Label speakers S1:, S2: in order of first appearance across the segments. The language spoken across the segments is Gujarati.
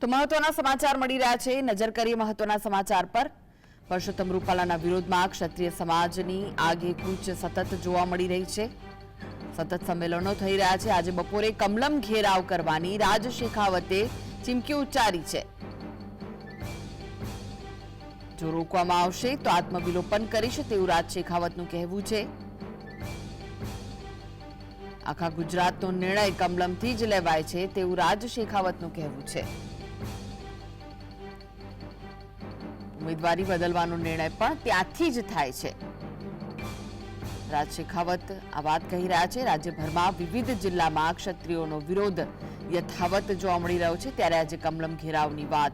S1: તો મહત્વના સમાચાર મળી રહ્યા છે. નજર કરીએ મહત્વના સમાચાર પર. પરસોત્તમ રૂપાલાના વિરોધમાં ક્ષત્રિય સમાજની આગેકૂચ સતત જોવા મળી રહી છે. સતત સંમેલનો થઈ રહ્યા છે. આજે બપોરે કમલમ ઘેરાવ કરવાની રાજ શેખાવતે ચીમકી ઉચ્ચારી છે. જો રોકવામાં આવશે તો આત્મવિલોપન કરીશ તેવું રાજ શેખાવતનું કહેવું છે. આખા ગુજરાતનો નિર્ણય કમલમથી જ લેવાય છે તેવું રાજ શેખાવતનું કહેવું છે. ઉમેદવારી બદલવાનો નિર્ણય પણ ત્યાંથી જ થાય છે. રાજ શેખાવત આ વાત કહી રહ્યા છે. રાજ્યભરમાં વિવિધ જિલ્લામાં ક્ષત્રિયોનો વિરોધ યથાવત જોવા મળી રહ્યો છે. ત્યારે આજે કમલમ ઘેરાવની વાત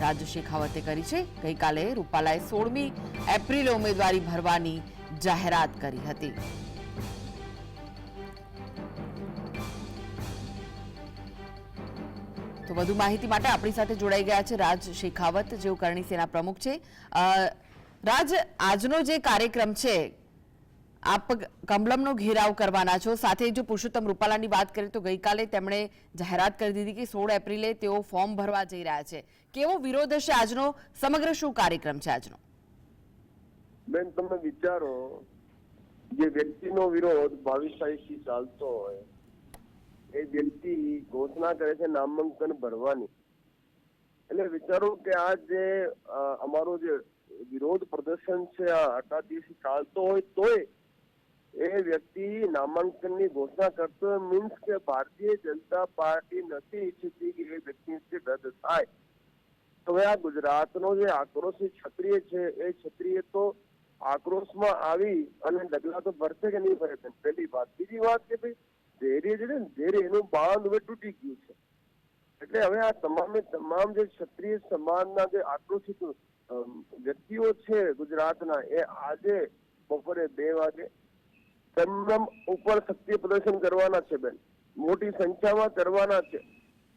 S1: રાજ શેખાવતે કરી છે. ગઈકાલે રૂપાલાએ સોળમી એપ્રિલે ઉમેદવારી ભરવાની જાહેરાત કરી હતી. તો વધુ માહિતી માટે આપણી સાથે જોડાઈ ગયા છે રાજ શેખાવત, જેઓ કરણી સેના પ્રમુખ છે. રાજ, આજનો જે કાર્યક્રમ છે, આપ કમલમનો ઘેરાવ કરવાના છો. સાથે જો પુરુષોત્તમ રૂપાલાની વાત કરીએ તો ગઈકાલે તેમણે જાહેરાત કરી દીધી કે સોળ એપ્રિલે તેઓ ફોર્મ ભરવા જઈ રહ્યા છે. કેવો વિરોધ હશે આજનો? સમગ્ર શું કાર્યક્રમ છે આજનો?
S2: બેન, તમે વિચારો, જે વ્યક્તિનો વિરોધ બાવીસ ચાલતો હોય એ વ્યક્તિ ઘોષણા કરે છે નામાંકન ભરવાની. એટલે વિચારો કે આ જે અમારો જે વિરોધ પ્રદર્શન છે, આ આટલા દિવસ ચાલતો હોય તોય એ વ્યક્તિ નામાંકનની ઘોષણા કરતો મીન્સ કે ભારતીય જનતા પાર્ટી નથી ઈચ્છતી કે એ વ્યક્તિ રદ થાય. હવે આ ગુજરાતનો જે આક્રોશ ક્ષત્રિય છે, એ ક્ષત્રિય તો આક્રોશમાં આવી અને ડગલા તો ભરશે કે નહીં ભરે? પહેલી વાત. બીજી વાત કે ભાઈ ધૈર્ય છે ને ધૈર્ય એનું બાંધ હવે તૂટી ગયું છે. એટલે હવે આ તમામે તમામ જે ક્ષત્રિય સમાજના જે આક્રોશિત વ્યક્તિઓ છે ગુજરાતના, એ આજે બપોરે બે વાગે સંગમ ઉપર શક્તિ પ્રદર્શન કરવાના છે બેન. મોટી સંખ્યામાં કરવાના છે.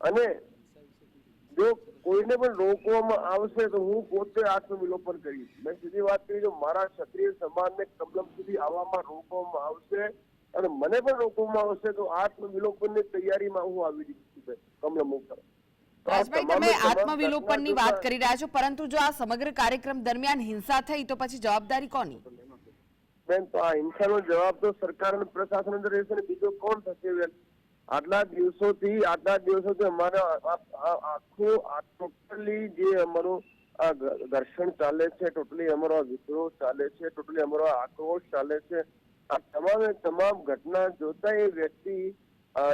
S2: અને જો કોઈને પણ રોકવામાં આવશે તો હું પોતે આત્મવિલોપન કરીશ. મેં સીધી વાત કરી, જો મારા ક્ષત્રિય સમાજને કમલમ સુધી આવવામાં રોકવામાં આવશે અને મને પણ રોકવામાં આવશે તો આત્મવિલોપનની તૈયારીમાં હું આવી જઈશ છું કમલમ ઉપર.
S1: રાજભાઈ તમે આત્મવિલોપનની વાત કરી રહ્યા છો પરંતુ જો આ સમગ્ર કાર્યક્રમ દરમિયાન હિંસા થઈ તો પછી જવાબદારી કોની?
S2: બેન તો આ હિંસાનો જવાબ તો સરકાર અને પ્રશાસન અંદર રહેશે ને બીજો કોણ થશે બેન? આટલા દિવસોથી આટલા દિવસોથી અમારા આખું આ ટોટલી જે અમારું આ ઘર્ષણ ચાલે છે ટોટલી અમારો વિદ્રોહ ચાલે છે ટોટલી અમારો આક્રોશ ચાલે છે આ તમામે તમામ ઘટના જોતા એ વ્યક્તિ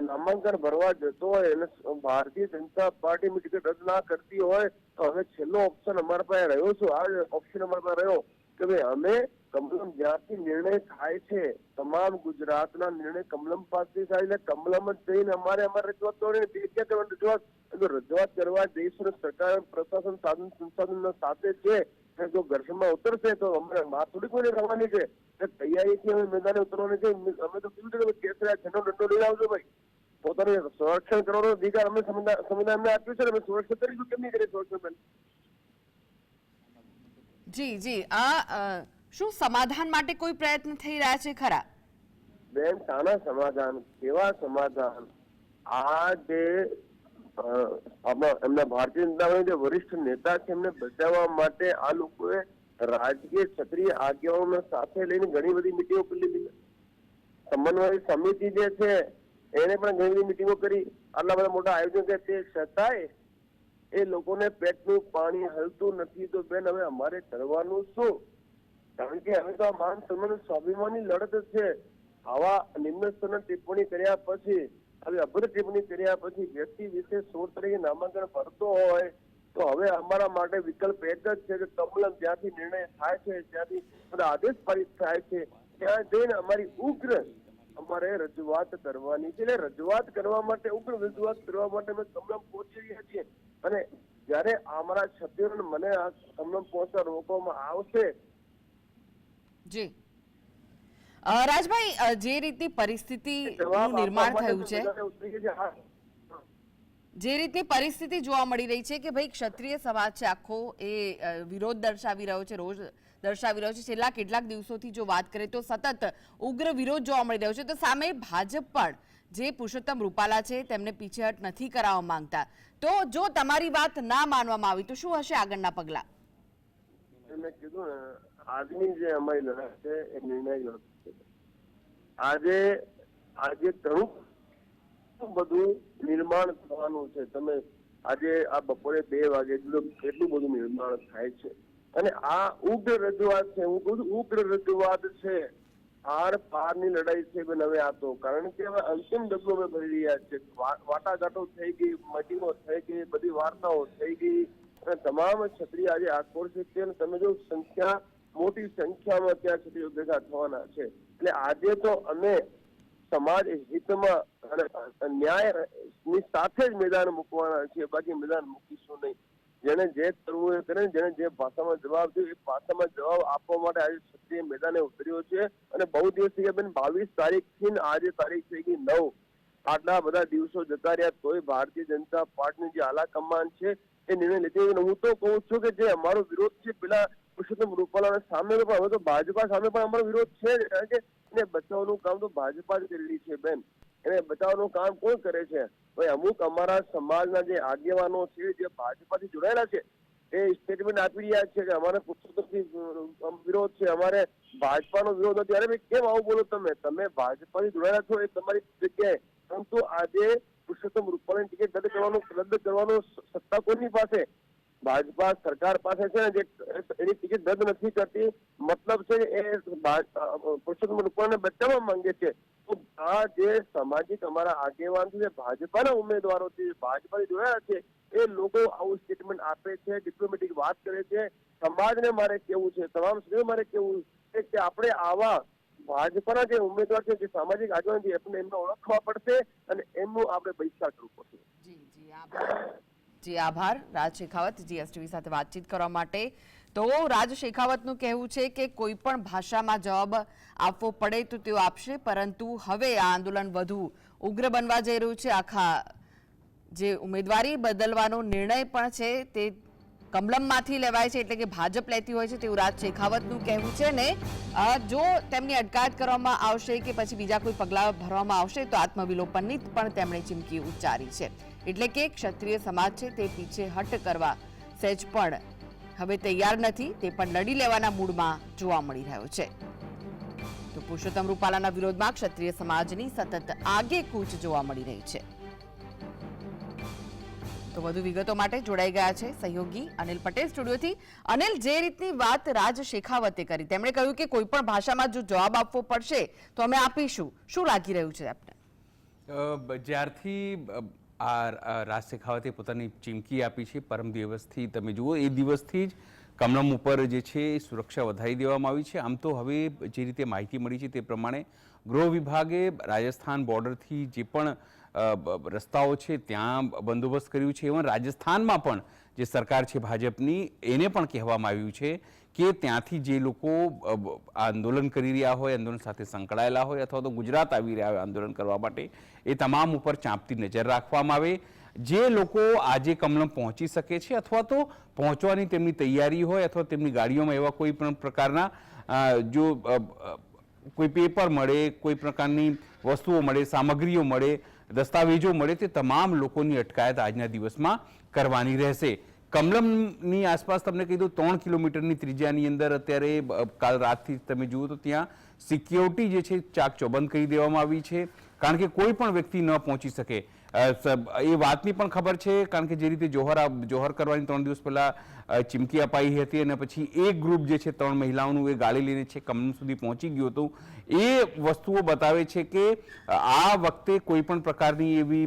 S2: નામાંકન ભરવા જતો હોય અને ભારતીય જનતા પાર્ટીની ટિકિટ રદ ના કરતી હોય, તો હવે છેલ્લો ઓપ્શન અમારા પાસે રહ્યો છે આ ઓપ્શન અમારા પાસે રહ્યો કે ભાઈ અમે કમલમ જ્યાંથી નિર્ણય થાય છે, તમામ ગુજરાતના નિર્ણય કમલમ પાસેથી થાય એટલે કમલમ જ જઈને અમારે અમારે રજૂઆત કરવાની તે ક્યાં કરવાની રજૂઆત રજૂઆત કરવા જઈશું સરકાર પ્રશાસન સાધન સંસાધનના સાથે છે. જો ઘર્ષણમાં ઉતરશે તો અમારે માં થોડી કોઈને રહેવાની છે? તૈયારીથી અમે મેદાને ઉતરવાની છે. અમે તો કેવી રીતે કેસ રહ્યા ઝંડો દંડો લઈ આવજો ભાઈ. પોતાનું સંરક્ષણ કરવાનો અધિકાર અમે સંવિધાન સંવિધાનને આપ્યું છે અમે સુરક્ષા કરીશું. કેમ નહીં કરીએ સુરક્ષા
S1: જી જી. આ શું સમાધાન માટે કોઈ પ્રયત્ન થઈ રહ્યા છે ખરા?
S2: બેન, શાના સમાધાન, કેવા સમાધાન? આ જે એમના ભારતીય જનતા પાર્ટીના જે વરિષ્ઠ નેતા છે, એમને બચાવવા માટે આ લોકોએ રાજકીય ક્ષત્રિય આગેવાનો સાથે લઈને ઘણી બધી મિટિંગો કરી સમન્વય સમિતિ જે છે, એને પણ ઘણી બધી મિટિંગો કરી. આટલા બધા મોટા આયોજન કે તે છતાંય એ લોકોને પેટનું પાણી હલતું નથી. તો બેન, હવે અમારે કરવાનું શું? કારણ કે હવે તો આ માન સન્માન સ્વાભિમાની લડત છે. આવા નિમ્ન સ્તરના ટિપ્પણી કર્યા પછી, આવી અભદ્ર ટિપ્પણી કર્યા પછી વ્યક્તિ વિશે સોળ તરીકે નામાંકન ભરતો હોય, તો હવે અમારા માટે વિકલ્પ એક જ છે કે કમલમ જ્યાંથી નિર્ણય થાય છે, જ્યાંથી આદેશ પારિત થાય છે, ત્યાં જઈને અમારી ઉગ્ર અમારે રજૂઆત કરવાની છે. એટલે રજૂઆત કરવા માટે, ઉગ્ર રજૂઆત કરવા માટે અમે કમલમ પહોંચી રહ્યા છીએ. અને જ્યારે અમારા ક્ષત્રિયોને મને આ કમલમ પહોંચતા રોકવામાં આવશે
S1: જી. રાજભાઈ જે રીતની
S2: પરિસ્થિતિ
S1: નિર્માણ થયું છે. જે રીતની પરિસ્થિતિ જોવા મળી રહી છે કે ભાઈ ક્ષત્રિય સમાજ છે આખો એ વિરોધ દર્શાવી રહ્યો છે રોજ દર્શાવી રહ્યો છે છેલ્લા કેટલાક દિવસોથી જો વાત કરીએ તો સતત ઉગ્ર વિરોધ જોવા મળી રહ્યો છે. તો સામે ભાજપ પણ જે પુરુષોત્તમ રૂપાલા છે તેમને પીછેહટ નથી કરાવવા માંગતા. તો જો તમારી વાત ના માનવામાં આવી તો શું હશે આગળના પગલાં?
S2: મેં કીધું આજની જે અમારી લડાઈ છે એ નિર્ણય લડત છે આજે આજે ઘણું બધું નિર્માણ થવાનું છે. તમે આજે આ બપોરે બે વાગે કેટલું બધું નિર્માણ થાય છે. અને આ ઉગ્ર રજૂઆત છે, હું કહું ઉગ્ર રજૂઆત છે. આર પારની લડાઈ છે બેન હવે આ કારણ કે હવે અંતિમ ડગલો અમે ભરી રહ્યા છે. વાટાઘાટો થઈ ગઈ મિટિંગો થઈ ગઈ, બધી વાર્તાઓ થઈ ગઈ. અને તમામ ક્ષત્રિય આજે આક્રોશિત છે. તમે જો સંખ્યા મોટી સંખ્યામાં ત્યાં સુધી ભેગા થવાના છે. એટલે આજે તો અમે સમાજ હિતમાં ન્યાયની સાથે જ મેદાન મૂકવાના છીએ. બાકી મેદાન મૂકીશું નહીં. જેને જે કરવું એ કરે, જેને જે ભાષામાં જવાબ દે, એ ભાષામાં જવાબ આપવા માટે આજે ક્ષત્રિય મેદાને ઉતર્યો છે. અને બહુ દિવસ થઈ ગયા બેન, બાવીસ તારીખથી આજે તારીખ થઈ ગઈ નવ. આટલા બધા દિવસો જતા રહ્યા, તોય ભારતીય જનતા પાર્ટીની જે આલા કમાન છે, એ નિર્ણય લીધો હું તો કહું છું કે જે અમારો વિરોધ છે, પેલા પુરુષોત્તમ રૂપાલાના સામે પણ હવે તો ભાજપા સામે પણ અમારો વિરોધ છે જ. કારણ કે એને બચાવવાનું કામ તો ભાજપા જ કરેલી છે બેન. એને બચાવવાનું કામ કોણ કરે છે? ભાઈ અમુક અમારા સમાજના જે આગેવાનો છે, જે ભાજપાથી જોડાયેલા છે, એ સ્ટેટમેન્ટ આપી રહ્યા છે કે અમારે પુરુષોત્તમથી વિરોધ છે, અમારે ભાજપાનો વિરોધ નથી. અરે ભાઈ, કેમ આવું બોલો તમે? તમે ભાજપાથી જોડાયેલા છો એ તમારી જગ્યાએ. પરંતુ આજે પુરુષોત્તમ રૂપાલાની ટિકિટ રદ કરવાનું, રદ કરવાનો સત્તા કોની પાસે? ભાજપા સરકાર પાસે છે જે એની ટિકિટ રદ નથી કરતી, મતલબ છે એ પુરુષોત્તમ રૂપાલાને બચાવવા માંગે છે. તો આ જે સામાજિક અમારા આગેવાન છે, ભાજપાના ઉમેદવારો છે, જે જોયા છે, એ લોકો આવું સ્ટેટમેન્ટ આપે છે ડિપ્લોમેટિક વાત કરે છે. સમાજને મારે કેવું છે, તમામ સ્ત્રીઓ મારે કેવું છે કે આપણે આવા ભાજપાના જે ઉમેદવાર છે, જે સામાજિક આગેવાન છે, એમને એમને ઓળખવા પડશે અને એમનું આપણે પૈસા કરવું પડશે
S1: જી જી, આભાર. જી, આભાર. રાજ શેખાવત, જીએસટીવી સાથે વાતચીત કરવા માટે. તો રાજ શેખાવતનું કહેવું છે કે કોઈ પણ ભાષામાં જવાબ આપવો પડે તો તેઓ આપશે, પરંતુ હવે આ આંદોલન વધુ ઉગ્ર બનવા જઈ રહ્યું છે. આખા જે ઉમેદવારી બદલવાનો નિર્ણય પણ છે તે કમલમમાંથી લેવાય છે એટલે કે ભાજપ લેતી હોય છે તેવું રાજ શેખાવતનું કહેવું છે ને જો તેમની અટકાયત કરવામાં આવશે કે પછી બીજા કોઈ પગલાં ભરવામાં આવશે તો આત્મવિલોપનની પણ તેમણે ચીમકી ઉચ્ચારી છે. એટલે કે ક્ષત્રિય સમાજ છે તે પીછે હટ કરવા સહેજ પણ હવે તૈયાર નથી, તે પણ લડી લેવાના મૂડમાં જોવા મળી રહ્યો છે. તો પુરુષોત્તમ રૂપાલાના વિરોધમાં ક્ષત્રિય સમાજની સતત આગે કૂચ જોવા મળી રહી છે. તો વધુ વિગતો માટે જોડાઈ ગયા છે સહયોગી અનિલ પટેલ સ્ટુડિયોથી. અનિલ, જે રીતની વાત રાજ શેખાવતે કરી, તેમણે કહ્યું કે કોઈ પણ ભાષામાં જો જવાબ આપવો પડશે, તો અમે આપીશું. શું લાગી રહ્યું છે આપને?
S3: જ્યારથી આ રાજ શેખાવતે પોતાની ચીમકી આપી છે, પરમ દિવસથી, તમે જુઓ, એ દિવસથી જ કમલમ ઉપર જે છે, એ સુરક્ષા વધારી દેવામાં આવી છે. આમ તો હવે જે રીતે માહિતી મળી છે તે પ્રમાણે ગૃહ વિભાગે રાજસ્થાન બોર્ડરથી જે પણ રસ્તાઓ છે, ત્યાં બંદોબસ્ત કર્યું છે એવં રાજસ્થાનમાં પણ જે સરકાર છે ભાજપની, એને પણ કહેવામાં આવ્યું છે કે ત્યાંથી જે લોકો આંદોલન કરી રહ્યા હોય, આંદોલન સાથે સંકળાયેલા હોય અથવા તો ગુજરાત આવી રહ્યા હોય આંદોલન કરવા માટે, એ તમામ ઉપર ચાંપતી નજર રાખવામાં આવે. જે લોકો આજે કમલમ પહોંચી શકે છે અથવા તો પહોંચવાની તેમની તૈયારી હોય અથવા તેમની ગાડીઓમાં એવા કોઈ પણ પ્રકારના જો કોઈ પેપર મળે, કોઈ પ્રકારની વસ્તુઓ મળે, સામગ્રીઓ મળે દસ્તાવેજો મળે તે તમામ લોકોની અટકાયત આજના દિવસમાં કરવાની રહેશે. કમલમની આસપાસ તમને કહી દઉં, ત્રણ કિલોમીટરની ત્રિજ્યાની અંદર અત્યારે કાલ રાતથી તમે જુઓ તો ત્યાં સિક્યોરિટી જે છે ચાક ચોબંધ કરી દેવામાં આવી છે. કારણ કે કોઈ પણ વ્યક્તિ ન પહોંચી શકે. એ વાતની પણ ખબર છે, કારણ કે જે રીતે જોહર જોહર કરવાની ત્રણ દિવસ પહેલા ચીમકી અપાઈ હતી અને પછી એક ગ્રુપ જે છે ત્રણ મહિલાઓનું એ ગાડી લઈને છે કમન સુધી પહોંચી ગયું હતું. એ વસ્તુઓ બતાવે છે કે આ વખતે કોઈ પણ પ્રકારની એવી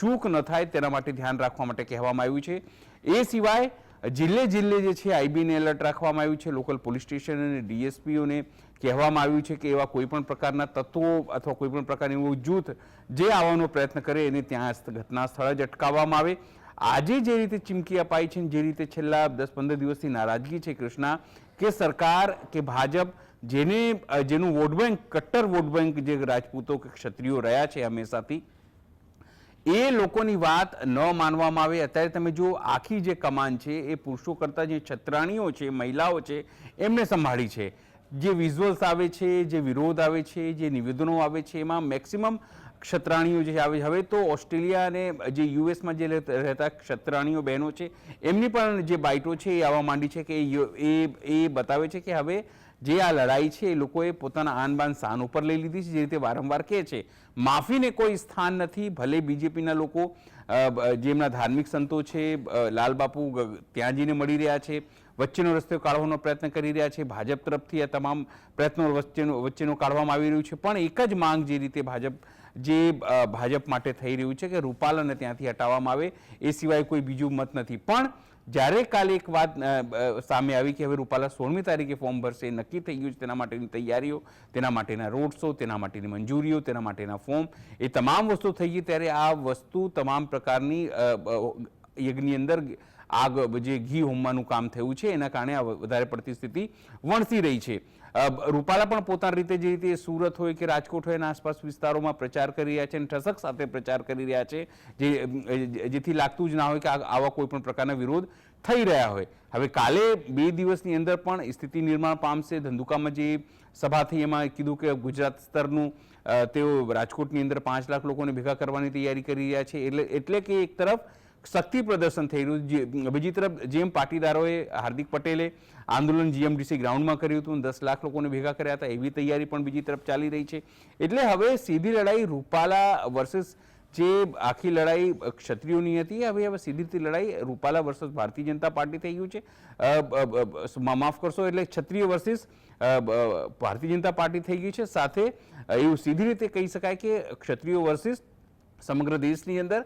S3: ચૂક ન થાય તેના માટે ધ્યાન રાખવા માટે કહેવામાં આવ્યું છે. એ સિવાય જિલ્લે જિલ્લે જે છે, આઈબીને એલર્ટ રાખવામાં આવ્યું છે. લોકલ પોલીસ સ્ટેશન અને ડીએસપીઓને કહેવામાં આવ્યું છે કે એવા કોઈપણ પ્રકારના તત્વો અથવા કોઈપણ પ્રકારનું એવું જૂથ જે આવવાનો પ્રયત્ન કરે એને ત્યાં ઘટના સ્થળ જ અટકાવવામાં આવે. આજે જે રીતે ચીમકી અપાઈ છે જે રીતે છેલ્લા દસ પંદર દિવસથી નારાજગી છે કૃષ્ણા કે સરકાર કે ભાજપ જેને, જેનું વોટ બેંક, કટ્ટર વોટ બેંક જે રાજપૂતો કે ક્ષત્રિયો રહ્યા છે હંમેશાથી એ લોકોની વાત ન માનવામાં આવે. અત્યારે તમે જો આખી જે કમાન છે, એ પુરુષો કરતાં જે છત્રાણીઓ છે, મહિલાઓ છે, એમને સંભાળી છે. જે વિઝ્યુઅલ્સ આવે છે, જે વિરોધ આવે છે, જે નિવેદનો આવે છે, એમાં મેક્સિમમ ક્ષત્રાણીઓ જે આવે છે. હવે તો ઓસ્ટ્રેલિયા અને જે યુએસમાં જે રહેતા ક્ષત્રાણીઓ બહેનો છે, એમની પણ જે બાઇટો છે, એ આવવા માંડી છે કે એ એ બતાવે છે કે હવે જે આ લડાઈ છે, એ લોકોએ પોતાના આનબાન શાન ઉપર લઈ લીધી છે, જે રીતે વારંવાર કહે છે, માફીને કોઈ સ્થાન નથી, ભલે બીજેપીના લોકો જેમના ધાર્મિક સંતો છે લાલબાપુ ત્યાં જઈને મળી રહ્યા છે, વચ્ચેનો રસ્તો કાઢવાનો પ્રયત્ન કરી રહ્યા છે, ભાજપ તરફથી આ તમામ પ્રયત્નો વચ્ચેનો વચ્ચેનો કાઢવામાં આવી રહ્યું છે. પણ એક જ માંગ જે રીતે ભાજપ, જે ભાજપ માટે થઈ રહ્યું છે કે રૂપાલાને ત્યાંથી હટાવવામાં આવે, એ સિવાય કોઈ બીજું મત નથી. પણ જ્યારે કાલે એક વાત સામે આવી કે હવે રૂપાલા સોળમી તારીખે ફોર્મ ભરશે નક્કી થઈ ગયું છે તેના માટેની તૈયારીઓ, તેના માટેના રોડ શો તેના માટેની મંજૂરીઓ, તેના માટેના ફોર્મ એ તમામ વસ્તુ થઈ ગઈ. ત્યારે આ વસ્તુ તમામ પ્રકારની યજ્ઞની અંદર આગ, જે ઘી હોમવાનું કામ થયું છે, એના કારણે આ વધારે પડતી સ્થિતિ વણસી રહી છે. રૂપાલા પણ પોતાની રીતે જે રીતે સુરત હોય કે રાજકોટ હોય એના આસપાસ વિસ્તારોમાં પ્રચાર કરી રહ્યા છે અને ઠસક સાથે પ્રચાર કરી રહ્યા છે, જે જેથી લાગતું જ ના હોય કે આવા કોઈ પણ પ્રકારના વિરોધ થઈ રહ્યા હોય. હવે કાલે બે દિવસની અંદર પણ સ્થિતિ નિર્માણ પામશે. ધંધુકામાં જે સભા થઈ એમાં કીધું કે ગુજરાત સ્તરનું તેઓ રાજકોટની અંદર પાંચ લાખ લોકોને ભેગા કરવાની તૈયારી કરી રહ્યા છે. એટલે એટલે કે એક તરફ શક્તિ પ્રદર્શન થઈ રહ્યું બીજી તરફ જેમ પાટીદારોએ હાર્દિક પટેલે આંદોલન જીએમડીસી ગ્રાઉન્ડમાં કર્યું હતું દસ લાખ લોકોને ભેગા કર્યા હતા, એવી તૈયારી પણ બીજી તરફ ચાલી રહી છે. એટલે હવે સીધી લડાઈ રૂપાલા વર્સિસ જે આખી લડાઈ ક્ષત્રિયોની હતી, હવે હવે સીધી રીતે લડાઈ રૂપાલા વર્ષ ભારતીય જનતા પાર્ટી થઈ ગયું છે. માફ કરશો, એટલે ક્ષત્રિય વર્સિસ ભારતીય જનતા પાર્ટી થઈ ગઈ છે. સાથે એવું સીધી રીતે કહી શકાય કે ક્ષત્રિયો વર્સિસ સમગ્ર દેશની અંદર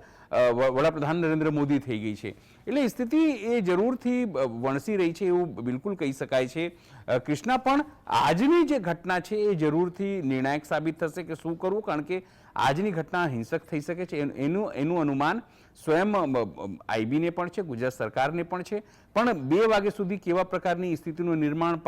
S3: વડાપ્રધાન નરેન્દ્ર મોદી થઈ ગઈ છે. એટલે સ્થિતિ એ જરૂરથી વણસી રહી છે એવું બિલકુલ કહી શકાય છે. કૃષ્ણા, પણ આજની જે ઘટના છે એ જરૂરથી નિર્ણાયક સાબિત થશે કે શું કરવું? કારણ કે આજની ઘટના હિંસક થઈ શકે છે. એનું એનું અનુમાન સ્વયં આઈબીને પણ છે, ગુજરાત સરકારને પણ છે. પણ બે વાગ્યા સુધી કેવા પ્રકારની સ્થિતિનું નિર્માણ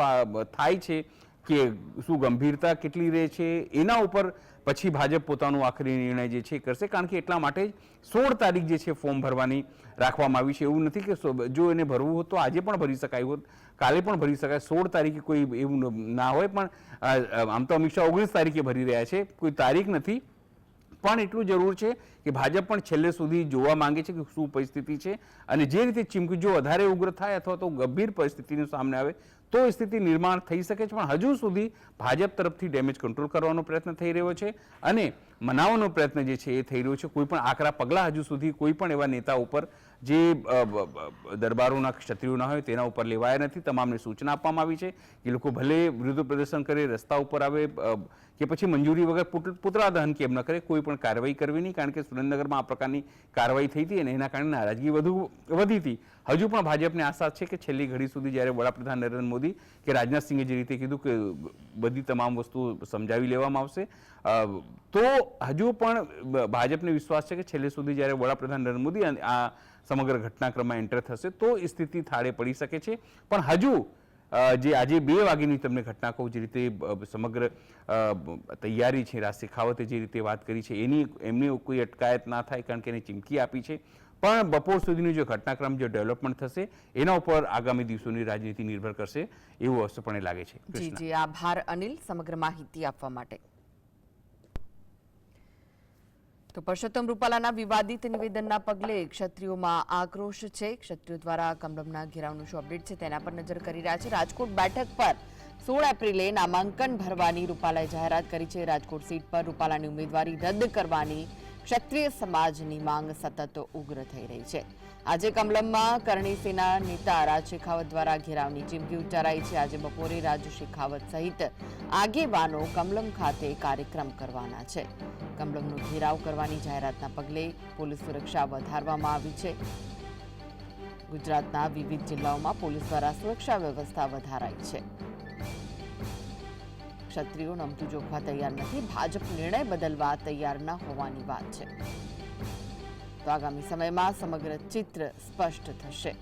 S3: થાય છે કે શું ગંભીરતા કેટલી રહે છે, એના ઉપર પછી ભાજપ પોતાનો આખરી નિર્ણય જે છે કરશે. કારણ કે એટલા માટે જ સોળ તારીખ જે છે ફોર્મ ભરવાની રાખવામાં આવી છે. એવું નથી કે જો એને ભરવું હોત તો આજે પણ ભરી શકાય હોત, કાલે પણ ભરી શકાય. સોળ તારીખે કોઈ એવું ના હોય પણ આમ તો અમિત શાહ ઓગણીસ તારીખે ભરી રહ્યા છે. કોઈ તારીખ નથી. પણ એટલું જરૂર છે કે ભાજપ પણ છેલ્લે સુધી જોવા માંગે છે કે શું પરિસ્થિતિ છે અને જે રીતે ચીમકી જો વધારે ઉગ્ર થાય અથવા તો ગંભીર પરિસ્થિતિનું સામે આવે, તો સ્થિતિ નિર્માણ થઈ શકે છે. પણ હજુ સુધી ભાજપ તરફથી ડેમેજ કંટ્રોલ કરવાનો પ્રયત્ન થઈ રહ્યો છે અને મનાવવાનો પ્રયત્ન જે છે એ થઈ રહ્યો છે. કોઈ પણ આકરા પગલાં હજુ સુધી કોઈ પણ એવા નેતા ઉપર જે દરબારોના ક્ષત્રિયોના હોય તેના ઉપર લેવાયા નથી. તમામને સૂચના આપવામાં આવી છે કે લોકો ભલે વિરોધ પ્રદર્શન કરે, રસ્તા ઉપર આવે કે પછી મંજૂરી વગર પુત- પુતળા દહન કેમ ન કરે? કોઈ પણ કાર્યવાહી કરવી નહીં, કારણ કે સુરેન્દ્રનગરમાં આ પ્રકારની કાર્યવાહી થઈ હતી અને એના કારણે નારાજગી વધુ વધી હતી. હજુ પણ ભાજપને આશા છે કે છેલ્લી ઘડી સુધી જ્યારે વડાપ્રધાન નરેન્દ્ર મોદી કે રાજનાથસિંહે જે રીતે કીધું કે બધી તમામ વસ્તુઓ સમજાવી લેવામાં આવશે તો હજુ પણ ભાજપને વિશ્વાસ છે કે છેલ્લે સુધી જ્યારે વડાપ્રધાન નરેન્દ્ર મોદી આ સમગ્ર ઘટનાક્રમમાં એન્ટર થશે, તો સ્થિતિ થાળે પડી શકે છે. પણ હજુ જે આજે બે વાગ્યાની તમને ઘટના કહું જે રીતે સમગ્ર તૈયારી છે રાજ શેખાવતે જે રીતે વાત કરી છે એની એમની કોઈ અટકાયત ના થાય કારણ કે એને ચીમકી આપી છે. પણ બપોર સુધીનું જે ઘટનાક્રમ જે ડેવલપમેન્ટ થશે એના ઉપર આગામી દિવસોની રાજનીતિ નિર્ભર કરશે એવું અવશ્યપણે લાગે છે.
S1: જી જી આભાર અનિલ સમગ્ર માહિતી આપવા માટે. તો પરસોત્તમ રૂપાલાના વિવાદિત નિવેદનના પગલે ક્ષત્રિયોમાં આક્રોશ છે. ક્ષત્રિયો દ્વારા કમલમના ઘેરાવનું શું અપડેટ છે તેના પર નજર કરી રહ્યા છે. રાજકોટ બેઠક પર સોળ એપ્રિલે નામાંકન ભરવાની રૂપાલાએ જાહેરાત કરી છે. રાજકોટ સીટ પર રૂપાલાની ઉમેદવારી રદ કરવાની ક્ષત્રિય સમાજની માંગ સતત ઉગ્ર થઈ રહી છે. આજે કમલમમાં કરણી સેના નેતા રાજ શેખાવત દ્વારા ઘેરાવની ચીમકી ઉચ્ચારાઈ છે. આજે બપોરે રાજ શેખાવત સહિત આગેવાનો કમલમ ખાતે કાર્યક્રમ કરવાના છે. કમલમનો ઘેરાવ કરવાની જાહેરાતના પગલે પોલીસ સુરક્ષા વધારવામાં આવી છે. ગુજરાતના વિવિધ જિલ્લાઓમાં પોલીસ દ્વારા સુરક્ષા વ્યવસ્થા વધારાઈ છે. ક્ષત્રિયો નમતું જોખવા તૈયાર નથી. ભાજપ નિર્ણય બદલવા તૈયાર ન હોવાની વાત છે. તો આગામી સમયમાં સમગ્ર ચિત્ર સ્પષ્ટ થશે.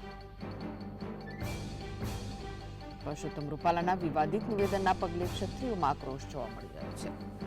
S1: પરસોત્તમ રૂપાલાના વિવાદિત નિવેદનના પગલે ક્ષત્રિયોમાં આક્રોશ જોવા મળી રહ્યો છે.